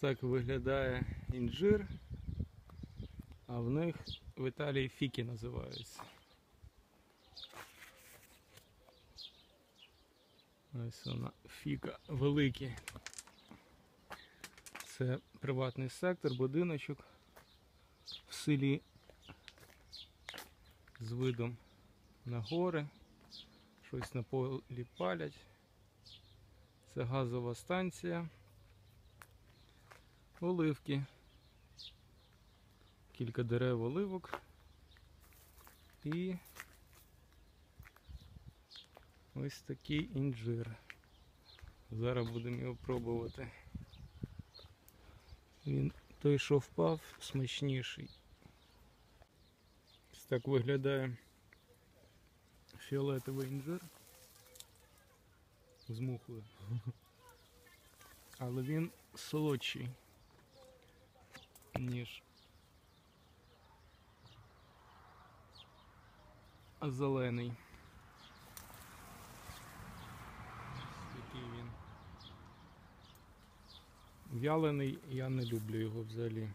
так виглядає інжир, а в них в Італії фіки називаються. Ось вона фіка великі. Це приватний сектор, будиночок в селі з видом на гори. Щось на полі палять. Це газова станція. Оливки. Кілька дерев оливок. І ось такий інжир. Зараз будемо його пробувати. Він той, що впав, смачніший. Ось так виглядає фіолетовий інжир з мухою. Але він солодший, ніж зелений. Такий він. В'ялений я не люблю його взагалі.